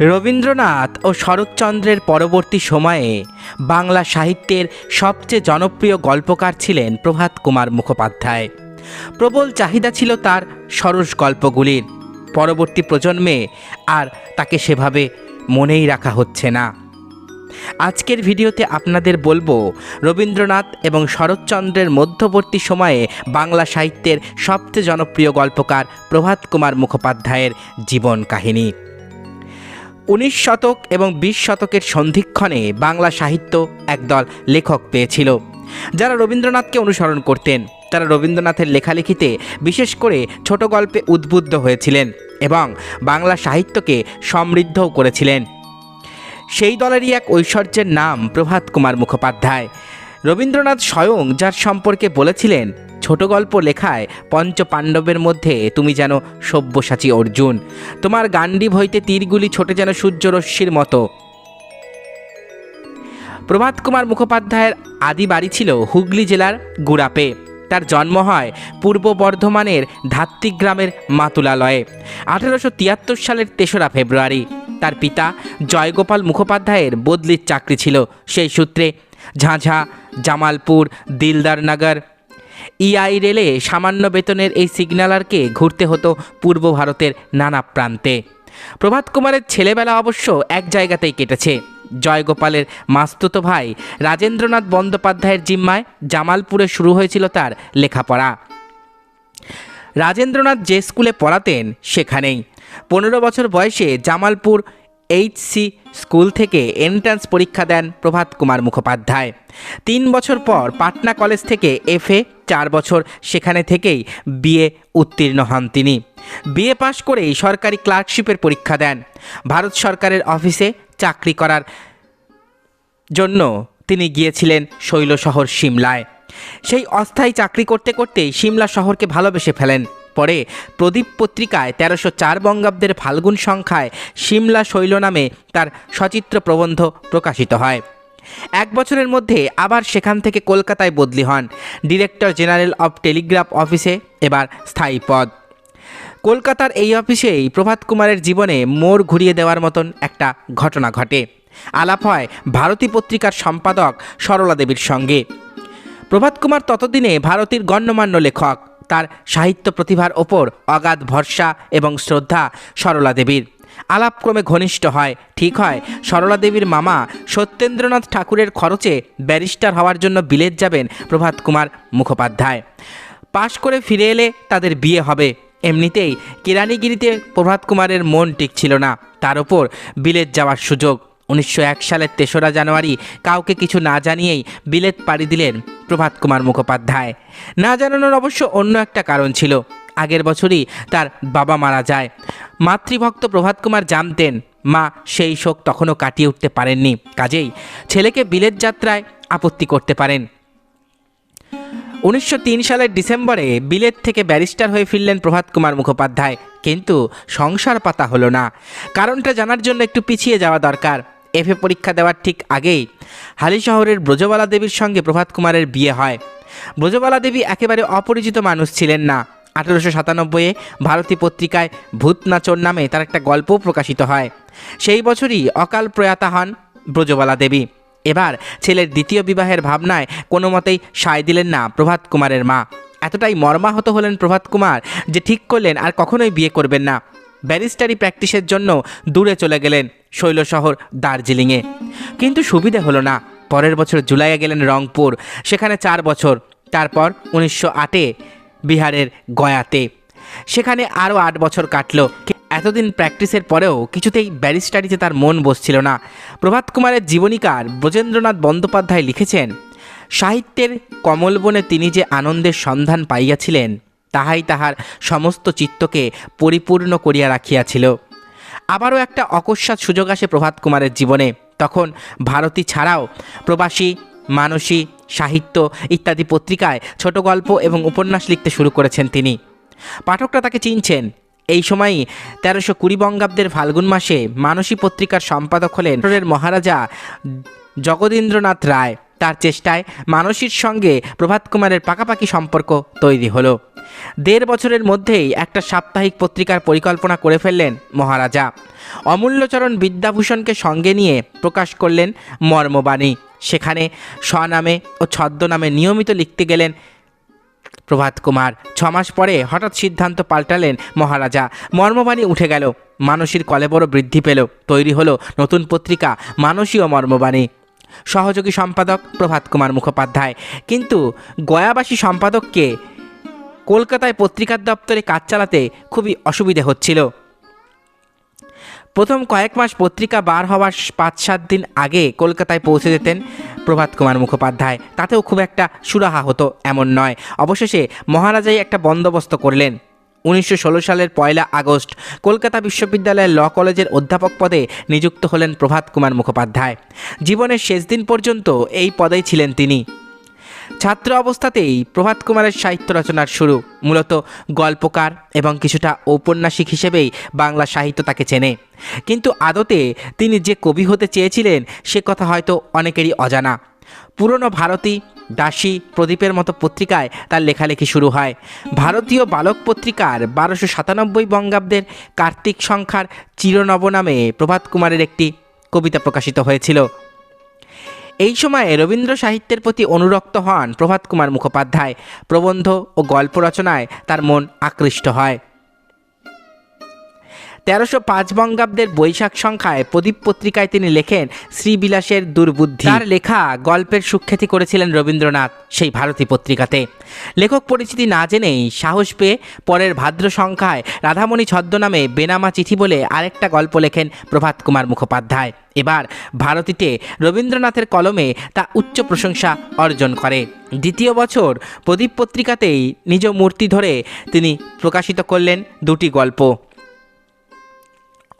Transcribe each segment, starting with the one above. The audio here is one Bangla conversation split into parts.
রবীন্দ্রনাথ ও শরৎচন্দ্রের পরবর্তী সময়ে বাংলা সাহিত্যের সবচেয়ে জনপ্রিয় গল্পকার ছিলেন প্রভাত কুমার মুখোপাধ্যায়। প্রবল চাহিদা ছিল তার সরস গল্পগুলির। পরবর্তী প্রজন্মে আর তাকে সেভাবে মনেই রাখা হচ্ছে না। আজকের ভিডিওতে আপনাদের বলব, রবীন্দ্রনাথ এবং শরৎচন্দ্রের মধ্যবর্তী সময়ে বাংলা সাহিত্যের সবচেয়ে জনপ্রিয় গল্পকার প্রভাত কুমার মুখোপাধ্যায়ের জীবন কাহিনী। উনিশ শতক এবং বিশ শতকের সন্ধিক্ষণে বাংলা সাহিত্য একদল লেখক পেয়েছিল। যারা রবীন্দ্রনাথকে অনুসরণ করতেন, তারা রবীন্দ্রনাথের লেখালেখিতে বিশেষ করে ছোট গল্পে উদ্বুদ্ধ হয়েছিলেন এবং বাংলা সাহিত্যকে সমৃদ্ধও করেছিলেন। সেই দলেরই এক ঐশ্বর্যের নাম প্রভাত কুমার মুখোপাধ্যায়। রবীন্দ্রনাথ স্বয়ং যার সম্পর্কে বলেছিলেন ছোট গল্প লেখায় পঞ্চ পাণ্ডবের মধ্যে তুমি যেন সব্যসাচী অর্জুন। তোমার গান্ডীব হইতে তীরগুলি ছোটে যেন সূর্যরশ্মির মতো। প্রভাত কুমার মুখোপাধ্যায়ের আদি বাড়ি ছিল হুগলি জেলার গুড়াপে। তার জন্ম হয় পূর্ব বর্ধমানের ধাত্রিগ্রামের মাতুলালয়ে। আঠেরোশো তিয়াত্তর সালের তেসরা ফেব্রুয়ারি। তার পিতা জয়গোপাল মুখোপাধ্যায়ের বদলির চাকরি ছিল সেই সূত্রে। ঝাঁঝা, জামালপুর, দিলদারনগর ইআই রেলে সামান্য বেতনের এই সিগন্যালারকে ঘুরতে হতো পূর্ব ভারতের নানা প্রান্তে। প্রভাত কুমারের ছেলেবেলা অবশ্য এক জায়গাতেই কেটেছে। জয়গোপালের মাস্তুতো ভাই রাজেন্দ্রনাথ বন্দ্যোপাধ্যায়ের জিম্মায় জামালপুরে শুরু হয়েছিল তার লেখাপড়া। রাজেন্দ্রনাথ যে স্কুলে পড়াতেন সেখানেই। পনেরো বছর বয়সে জামালপুর এইচসি স্কুল থেকে এন্ট্রান্স পরীক্ষা দেন প্রভাত কুমার মুখোপাধ্যায়। তিন বছর পর পাটনা কলেজ থেকে এফএ চার বছর সেখানে থেকেই বিএ উত্তীর্ণ হন তিনি। বিএ পাশ করেই সরকারি ক্লার্কশিপের পরীক্ষা দেন। ভারত সরকারের অফিসে চাকরি করার জন্য তিনি গিয়েছিলেন শৈলশহর সিমলায় সেই অস্থায়ী চাকরি করতে করতেই সিমলা শহরকে ভালোবেসে ফেলেন। পরে প্রদীপ পত্রিকায় তেরোশো চার বঙ্গাব্দের ফাল্গুন সংখ্যায় সিমলা শৈল নামে তার সচিত্র প্রবন্ধ প্রকাশিত হয়। এক বছরের মধ্যে আবার সেখান থেকে কলকাতায় বদলি হন। ডিরেক্টর জেনারেল অব টেলিগ্রাফ অফিসে এবার স্থায়ী পদ। কলকাতার এই অফিসেই প্রভাত কুমারের জীবনে মোড় ঘুরিয়ে দেওয়ার মতন একটা ঘটনা ঘটে। আলাপ হয় ভারতী পত্রিকার সম্পাদক সরলা দেবীর সঙ্গে। প্রভাত কুমার ততদিনে ভারতীর গণ্যমান্য লেখক। তার সাহিত্য প্রতিভার ওপর অগাধ ভরসা এবং শ্রদ্ধা সরলা দেবীর। আলাপক্রমে ঘনিষ্ঠ হয়, ঠিক হয়, সরলা দেবীর মামা সত্যেন্দ্রনাথ ঠাকুরের খরচে ব্যারিস্টার হওয়ার জন্য বিলেত যাবেন প্রভাত কুমার মুখোপাধ্যায়। পাশ করে ফিরে এলে তাদের বিয়ে হবে। এমনিতেই কেরানিগিরিতে প্রভাত কুমারের মন টিকছিল না। তার ওপর বিলেত যাওয়ার সুযোগ। উনিশশো এক সালের তেসরা জানুয়ারি কাউকে কিছু না জানিয়েই বিলেত পাড়ি দিলেন প্রভাত কুমার মুখোপাধ্যায়। না জানানোর অবশ্য অন্য একটা কারণ ছিল। আগের বছরই তার বাবা মারা যায়। মাতৃভক্ত প্রভাত কুমার জানতেন, মা, সেই শোক তখনও কাটিয়ে উঠতে পারেননি। কাজেই ছেলেকে বিলেত যাত্রায় আপত্তি করতে পারেন। উনিশশো তিন সালের ডিসেম্বরে বিলেত থেকে ব্যারিস্টার হয়ে ফিরলেন প্রভাত কুমার মুখোপাধ্যায়। কিন্তু সংসার পাতা হলো না। কারণটা জানার জন্য একটু পিছিয়ে যাওয়া দরকার। এফএ পরীক্ষা দেওয়ার ঠিক আগেই হালি শহরের ব্রজবালা দেবীর সঙ্গে প্রভাত কুমারের বিয়ে হয়। ব্রজবালা দেবী একেবারে অপরিচিত মানুষ ছিলেন না। আঠেরোশো সাতানব্বইয়ে ভারতী পত্রিকায় ভূতনাচর নামে তার একটা গল্পও প্রকাশিত হয়। সেই বছরই অকাল প্রয়াতা হন ব্রজবালা দেবী। এবার ছেলের দ্বিতীয় বিবাহের ভাবনায় কোনো মতেই সায় দিলেন না প্রভাত কুমারের মা। এতটাই মর্মাহত হলেন প্রভাত কুমার যে ঠিক করলেন আর কখনোই বিয়ে করবেন না। ব্যারিস্টারি প্র্যাকটিসের জন্য দূরে চলে গেলেন। শৈলশহর দার্জিলিংয়ে। কিন্তু সুবিধে হলো না। পরের বছর জুলাইয়ে গেলেন রংপুর। সেখানে চার বছর। তারপর উনিশশো আটে বিহারের গয়াতে। সেখানে আরও আট বছর কাটল। এতদিন প্র্যাকটিসের পরেও কিছুতেই ব্যারিস্টারিতে তার মন বসছিল না। প্রভাত কুমারের জীবনীকার ব্রজেন্দ্রনাথ বন্দ্যোপাধ্যায় লিখেছেন, সাহিত্যের কমলবনে তিনি যে আনন্দের সন্ধান পাইয়াছিলেন, তাহাই তাহার সমস্ত চিত্তকে পরিপূর্ণ করিয়া রাখিয়াছিল। আবারও একটা অকস্মাৎ সুযোগ আসে প্রভাত কুমারের জীবনে। তখন ভারতী ছাড়াও প্রবাসী, মানসী, সাহিত্য ইত্যাদি পত্রিকায় ছোট গল্প এবং উপন্যাস লিখতে শুরু করেছেন তিনি। পাঠকরা তাকে চিনছেন। এই সময়ই তেরোশো কুড়ি বঙ্গাব্দের ফাল্গুন মাসে মানসী পত্রিকার সম্পাদক হলেন মহারাজা জগদীন্দ্রনাথ রায়। তার চেষ্টায় মানসীর সঙ্গে প্রভাত কুমারের পাকাপাকি সম্পর্ক তৈরি হলো। দেড় বছরের মধ্যেই একটা সাপ্তাহিক পত্রিকার পরিকল্পনা করে ফেললেন মহারাজা। অমূল্যচরণ বিদ্যাভূষণকে সঙ্গে নিয়ে প্রকাশ করলেন মর্মবাণী। সেখানে স্বনামে ও ছদ্মনামে নিয়মিত লিখতে গেলেন প্রভাত কুমার। ছমাস পরে হঠাৎ সিদ্ধান্ত পাল্টালেন মহারাজা। মর্মবাণী উঠে গেল। মানসীর কলেবরও বৃদ্ধি পেল। তৈরি হলো নতুন পত্রিকা মানসী ও মর্মবাণী। সহযোগী সম্পাদক প্রভাত কুমার মুখোপাধ্যায়। কিন্তু গয়াবাসী সম্পাদককে কলকাতায় পত্রিকার দপ্তরে কাজ চালাতে খুবই অসুবিধে হচ্ছিল। প্রথম কয়েক মাস পত্রিকা বার হওয়ার পাঁচ সাত দিন আগে কলকাতায় পৌঁছে যেতেন প্রভাত কুমার মুখোপাধ্যায়। তাতেও খুব একটা সুরাহা হতো এমন নয়। অবশেষে মহারাজাই একটা বন্দোবস্ত করলেন। উনিশশো ষোলো সালের পয়লা আগস্ট কলকাতা বিশ্ববিদ্যালয়ের ল কলেজের অধ্যাপক পদে নিযুক্ত হলেন প্রভাত কুমার মুখোপাধ্যায়। জীবনের শেষ দিন পর্যন্ত এই পদেই ছিলেন তিনি। ছাত্র অবস্থাতেই প্রভাত কুমারের সাহিত্য রচনার শুরু। মূলত গল্পকার এবং কিছুটা ঔপন্যাসিক হিসেবেই বাংলা সাহিত্য তাকে চেনে। কিন্তু আদতে তিনি যে কবি হতে চেয়েছিলেন, সে কথা হয়তো অনেকেরই অজানা। পুরনো ভারতী দাসী প্রদীপের মতো পত্রিকায় তার লেখালেখি শুরু হয়। ভারতীয় বালক পত্রিকার বারোশো সাতানব্বই বঙ্গাব্দের কার্তিক সংখ্যার চিরনব নামে প্রভাত কুমারের একটি কবিতা প্রকাশিত হয়েছিল। এই সময়ে রবীন্দ্র সাহিত্যের প্রতি অনুরক্ত হন প্রভাত কুমার মুখোপাধ্যায়। প্রবন্ধ ও গল্প রচনায় তার মন আকৃষ্ট হয়। তেরোশো পাঁচ বঙ্গাব্দের বৈশাখ সংখ্যায় প্রদীপ পত্রিকায় তিনি লেখেন, শ্রীবিলাসের দুর্বুদ্ধি। তার লেখা গল্পের সুখ্যাতি করেছিলেন রবীন্দ্রনাথ সেই ভারতী পত্রিকাতে। লেখক পরিচিতি না জেনেই সাহস পেয়ে পরের ভাদ্র সংখ্যায় রাধামণি ছদ্মনামে বেনামা চিঠি বলে আরেকটা গল্প লেখেন প্রভাত কুমার মুখোপাধ্যায়। এবার ভারতীতে রবীন্দ্রনাথের কলমে তা উচ্চ প্রশংসা অর্জন করে। দ্বিতীয় বছর প্রদীপ পত্রিকাতেই নিজ মূর্তি ধরে তিনি প্রকাশিত করলেন দুটি গল্প।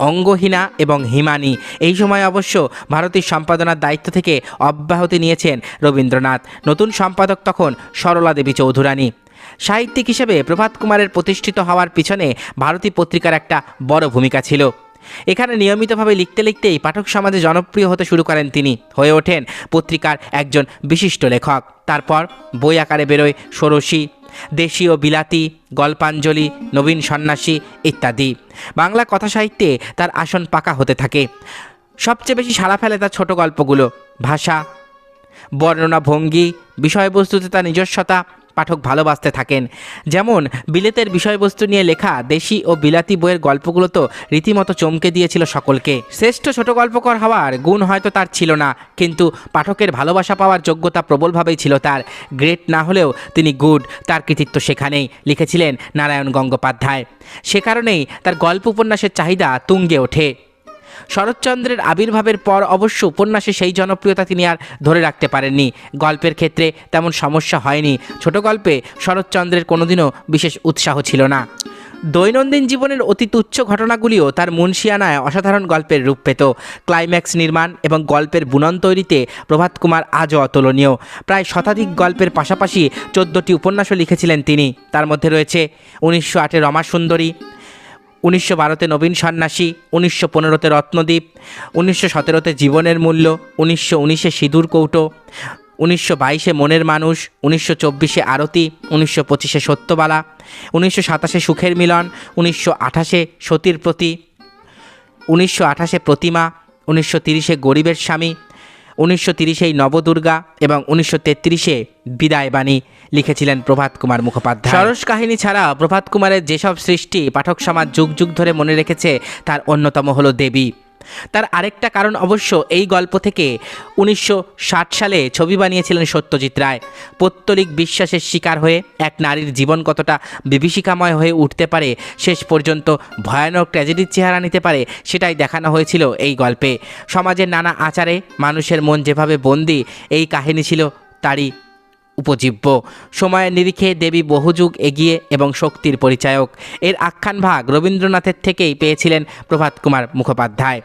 অঙ্গহীনা এবং হিমানি। এই সময় অবশ্য ভারতীয় সম্পাদনার দায়িত্ব থেকে অব্যাহতি নিয়েছেন রবীন্দ্রনাথ। নতুন সম্পাদক তখন সরলা দেবী চৌধুরানী। সাহিত্যিক হিসেবে প্রভাত কুমারের প্রতিষ্ঠিত হওয়ার পিছনে ভারতী পত্রিকার একটা বড় ভূমিকা ছিল। এখানে নিয়মিতভাবে লিখতে লিখতেই পাঠক সমাজে জনপ্রিয় হতে শুরু করেন তিনি। হয়ে ওঠেন পত্রিকার একজন বিশিষ্ট লেখক। তারপর বই আকারে বেরোয় ষোড়শী দেশীয় বিলাতি, গল্পাঞ্জলি, নবীন সন্ন্যাসী ইত্যাদি। বাংলা কথা সাহিত্যে তার আসন পাকা হতে থাকে। সবচেয়ে বেশি সাড়া ফেলে তার ছোট গল্পগুলো। ভাষা, বর্ণনা ভঙ্গি, বিষয়বস্তুতে তার নিজস্বতা পাঠক ভালোবাসতে থাকেন। যেমন, বিলেতের বিষয়বস্তু নিয়ে লেখা দেশি ও বিলাতি বইয়ের গল্পগুলো তো রীতিমতো চমকে দিয়েছিল সকলকে। শ্রেষ্ঠ ছোট গল্পকর হওয়ার গুণ হয়তো তার ছিল না, কিন্তু পাঠকের ভালোবাসা পাওয়ার যোগ্যতা প্রবলভাবেই ছিল তার। গ্রেট না হলেও তিনি গুড, তার কৃতিত্ব সেখানেই, লিখেছিলেন নারায়ণ গঙ্গোপাধ্যায়। সে কারণেই তার গল্প উপন্যাসের চাহিদা তুঙ্গে ওঠে। শরৎচন্দ্রের আবির্ভাবের পর অবশ্য উপন্যাসে সেই জনপ্রিয়তা তিনি আর ধরে রাখতে পারেননি। গল্পের ক্ষেত্রে তেমন সমস্যা হয়নি। ছোট গল্পে শরৎচন্দ্রের কোনোদিনও বিশেষ উৎসাহ ছিল না। দৈনন্দিন জীবনের অতি তুচ্ছ ঘটনাগুলিও তার মুন্সিয়ানায় অসাধারণ গল্পের রূপ পেত। ক্লাইম্যাক্স নির্মাণ এবং গল্পের বুনন তৈরিতে প্রভাত কুমার আজও অতুলনীয়। প্রায় শতাধিক গল্পের পাশাপাশি চোদ্দটি উপন্যাসও লিখেছিলেন তিনি। তার মধ্যে রয়েছে উনিশশো আটে রমা সুন্দরী উনিশশো বারোতে নবীন সন্ন্যাসী, উনিশশো পনেরোতে রত্নদ্বীপ উনিশশো সতেরোতে জীবনের মূল্য, উনিশশো উনিশে সিঁদুর কৌটো, উনিশশো বাইশে মনের মানুষ, উনিশশো চব্বিশে আরতি, উনিশশো পঁচিশে সত্যবালা, উনিশশো সাতাশে সুখের মিলন, উনিশশো আঠাশে সতীর প্রতি, উনিশশো আঠাশে প্রতিমা, উনিশশো তিরিশে গরিবের স্বামী উনিশশো তিরিশেই নবদুর্গা এবং উনিশশো তেত্রিশে বিদায়বাণী লিখেছিলেন প্রভাত কুমার মুখোপাধ্যায়। সরস কাহিনী ছাড়া প্রভাত কুমারের যেসব সৃষ্টি পাঠক সমাজ যুগ যুগ ধরে মনে রেখেছে, তার অন্যতম হলো দেবী। তার আরেকটা কারণ অবশ্য এই গল্প থেকে উনিশশো ষাট সালে ছবি বানিয়েছিলেন সত্যজিৎ রায়। পৌত্তলিক বিশ্বাসের শিকার হয়ে এক নারীর জীবন কতটা বিভীষিকাময় হয়ে উঠতে পারে, শেষ পর্যন্ত ভয়ানক ট্র্যাজেডির চেহারা নিতে পারে সেটাই দেখানো হয়েছিল এই গল্পে। সমাজের নানা আচারে মানুষের মন যেভাবে বন্দি, এই কাহিনী ছিল তারই উপজীব্য। সময়ের নিরিখে দেবী বহুযুগ এগিয়ে এবং শক্তির পরিচায়ক। এর আখ্যান ভাগ রবীন্দ্রনাথের থেকেই পেয়েছিলেন প্রভাত কুমার মুখোপাধ্যায়।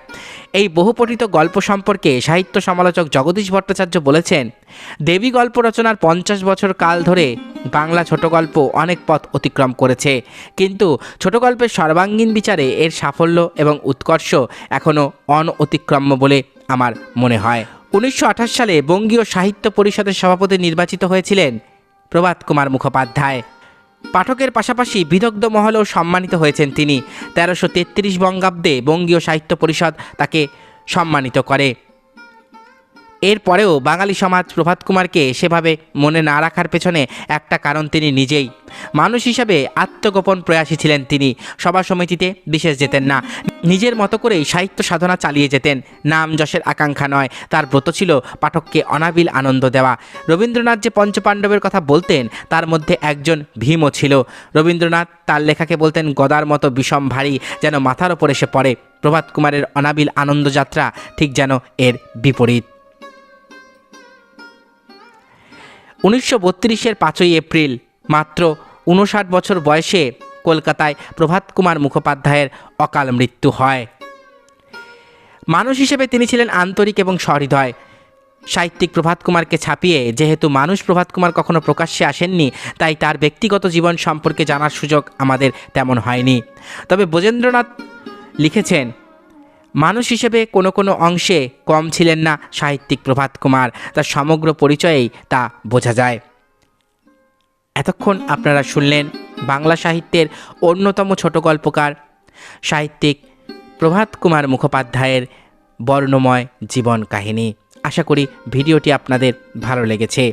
এই বহুপঠিত গল্প সম্পর্কে সাহিত্য সমালোচক জগদীশ ভট্টাচার্য বলেছেন, দেবী গল্প রচনার পঞ্চাশ বছর কাল ধরে বাংলা ছোট গল্প অনেক পথ অতিক্রম করেছে। কিন্তু ছোট গল্পের সর্বাঙ্গীন বিচারে এর সাফল্য এবং উৎকর্ষ এখনও অনঅতিক্রম্য বলে আমার মনে হয়। উনিশশো আঠাশ সালে বঙ্গীয় সাহিত্য পরিষদের সভাপতি নির্বাচিত হয়েছিলেন প্রভাত কুমার মুখোপাধ্যায়। পাঠকের পাশাপাশি বিদগ্ধ মহলেও সম্মানিত হয়েছেন তিনি। তেরোশো তেত্রিশ বঙ্গাব্দে বঙ্গীয় সাহিত্য পরিষদ তাকে সম্মানিত করে। এরপরেও বাঙালি সমাজ প্রভাত কুমারকে সেভাবে মনে না রাখার পেছনে একটা কারণ তিনি নিজেই। মানুষ হিসাবে আত্মগোপন প্রয়াসী ছিলেন তিনি। সভা সমিতিতে বিশেষ যেতেন না। নিজের মতো করেই সাহিত্য সাধনা চালিয়ে যেতেন। নাম যশের আকাঙ্ক্ষা নয়। তার ব্রত ছিল পাঠককে অনাবিল আনন্দ দেওয়া। রবীন্দ্রনাথ যে পঞ্চপাণ্ডবের কথা বলতেন, তার মধ্যে একজন ভীমও ছিল। রবীন্দ্রনাথ তার লেখাকে বলতেন, গদার মতো বিষম ভারী যেন মাথার ওপর এসে পড়ে। প্রভাত কুমারের অনাবিল আনন্দযাত্রা ঠিক যেন এর বিপরীত। উনিশশো বত্রিশের পাঁচই এপ্রিল, মাত্র উনষাট বছর বয়সে কলকাতায় প্রভাত কুমার মুখোপাধ্যায়ের অকাল মৃত্যু হয়। মানুষ হিসেবে তিনি ছিলেন আন্তরিক এবং সহৃদয়। সাহিত্যিক প্রভাত কুমারকে ছাপিয়ে, যেহেতু মানুষ প্রভাত কুমার কখনো প্রকাশ্যে আসেননি, তাই তার ব্যক্তিগত জীবন সম্পর্কে জানার সুযোগ আমাদের তেমন হয়নি। তবে ব্রজেন্দ্রনাথ লিখেছেন মানুষ হিসেবে কোনো কোনো অংশে কম ছিলেন না সাহিত্যিক প্রভাত কুমার। তার সমগ্র পরিচয়েই তা বোঝা যায়। এতক্ষণ আপনারা শুনলেন বাংলা সাহিত্যের অন্যতম ছোট গল্পকার, সাহিত্যিক প্রভাত কুমার মুখোপাধ্যায়ের বর্ণময় জীবন কাহিনী। আশা করি ভিডিওটি আপনাদের ভালো লেগেছে।